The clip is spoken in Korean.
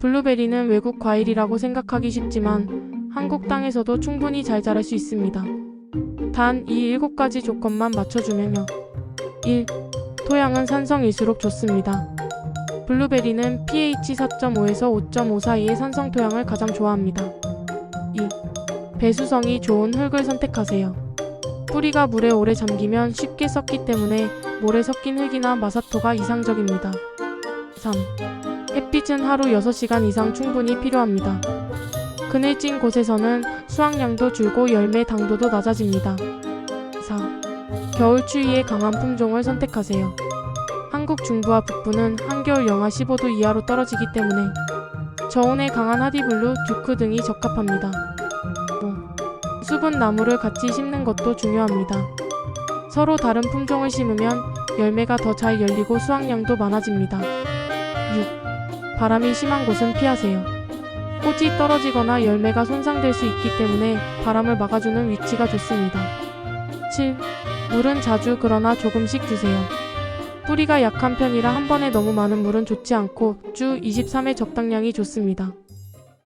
블루베리는 외국 과일이라고 생각하기 쉽지만 한국 땅에서도 충분히 잘 자랄 수 있습니다. 단 이 7가지 조건만 맞춰주면요. 1. 토양은 산성일수록 좋습니다. 블루베리는 pH 4.5에서 5.5 사이의 산성 토양을 가장 좋아합니다. 2. 배수성이 좋은 흙을 선택하세요. 뿌리가 물에 오래 잠기면 쉽게 썩기 때문에 물에 섞인 흙이나 마사토가 이상적입니다. 3. 햇빛은 하루 6시간 이상 충분히 필요합니다. 그늘진 곳에서는 수확량도 줄고 열매 당도도 낮아집니다. 4. 겨울 추위에 강한 품종을 선택하세요. 한국 중부와 북부는 한겨울 영하 15도 이하로 떨어지기 때문에 저온에 강한 하디블루, 듀크 등이 적합합니다. 5. 수분 나무를 같이 심는 것도 중요합니다. 서로 다른 품종을 심으면 열매가 더 잘 열리고 수확량도 많아집니다. 6. 바람이 심한 곳은 피하세요. 꽃이 떨어지거나 열매가 손상될 수 있기 때문에 바람을 막아주는 위치가 좋습니다. 7. 물은 자주 그러나 조금씩 주세요. 뿌리가 약한 편이라 한 번에 너무 많은 물은 좋지 않고 주 23회 적당량이 좋습니다.